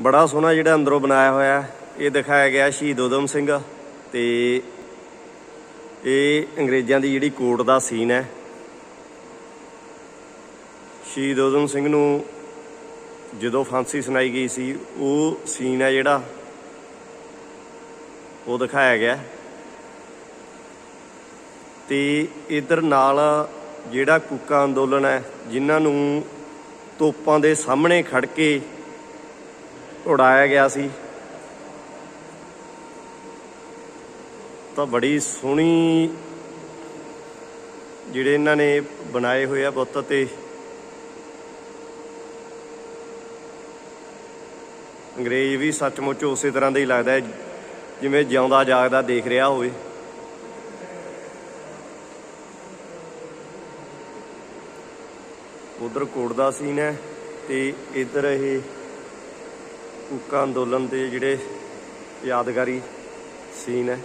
ਬੜਾ ਸੋਹਣਾ ਜਿਹੜਾ ਅੰਦਰੋਂ ਬਣਾਇਆ ਹੋਇਆ ਇਹ ਦਿਖਾਇਆ ਗਿਆ ਸ਼ਹੀਦ ਊਧਮ ਸਿੰਘ ਤੇ ਇਹ ਅੰਗਰੇਜ਼ਾਂ ਦੀ ਜਿਹੜੀ ਕੋਰਟ ਦਾ ਸੀਨ ਹੈ। ਸ਼ਹੀਦ ਊਧਮ ਸਿੰਘ ਨੂੰ ਜਦੋਂ ਫਾਂਸੀ ਸੁਣਾਈ ਗਈ ਸੀ, ਉਹ ਸੀਨ ਹੈ ਜਿਹੜਾ ਉਹ ਦਿਖਾਇਆ ਗਿਆ। ਤੇ ਇਧਰ ਨਾਲ ਜਿਹੜਾ ਕੁੱਕਾ ਅੰਦੋਲਨ ਹੈ, ਜਿਨ੍ਹਾਂ ਨੂੰ ਤੋਪਾਂ ਦੇ ਸਾਹਮਣੇ ਖੜ ਕੇ ਉਡਾਇਆ ਗਿਆ ਸੀ। ਤਾਂ ਬੜੀ ਸੋਹਣੀ ਜਿਹੜੇ ਇਹਨਾਂ ਨੇ ਬਣਾਏ ਹੋਏ ਆ ਬੁੱਤ ਤੇ ਅੰਗਰੇਜ਼ ਵੀ ਸੱਚਮੁੱਚ ਉਸੇ ਤਰ੍ਹਾਂ ਦਾ ਹੀ ਲੱਗਦਾ ਹੈ, ਜਿਵੇਂ ਜਿਉਂਦਾ ਜਾਗਦਾ ਦੇਖ ਰਿਹਾ ਹੋਵੇ। ਉਧਰ ਕੋਟ ਦਾ ਸੀਨ ਹੈ ਤੇ ਇਧਰ ਇਹ ਕੂਕਾ ਅੰਦੋਲਨ ਦੇ ਜਿਹੜੇ ਯਾਦਗਾਰੀ ਸੀਨ ਹੈ।